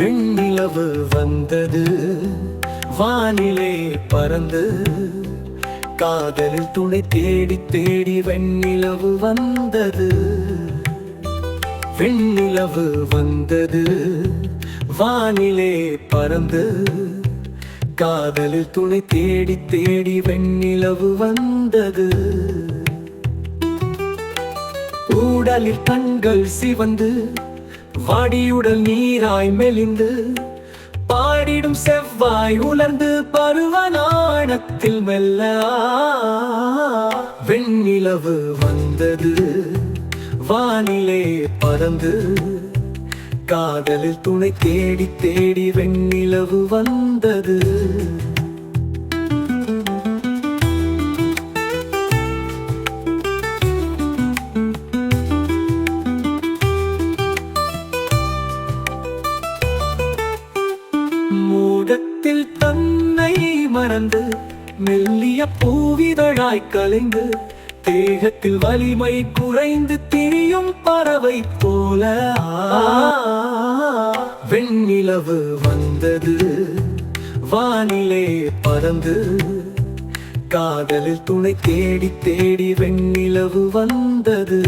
விண்ணிலவு வந்தது வானிலே பறந்து காதலில் துணை தேடி தேடி வெண்ணிலவு வந்தது. வெண்ணிலவு வந்தது வானிலே பறந்து காதலில் துணை தேடி தேடி வெண்ணிலவு வந்தது. ஊடலில் கண்கள் சிவந்து வாடியுடல் நீராய் மெலிந்து பாடிடும் செவ்வாய் உலர்ந்து பருவநாணத்தில் மெல்ல வெண்ணிலவு வந்தது வானிலே பறந்து காதலில் துணை தேடி தேடி வெண்ணிலவு வந்தது. மூடத்தில் தன்னை மறந்து மெல்லிய பூவிதழாய் கலைந்து தேகத்தில் வலிமை குறைந்து திரியும் பறவை போல வெண்ணிலவு வந்தது. வானிலே பறந்து காதலில் துணை தேடி தேடி வெண்ணிலவு வந்தது.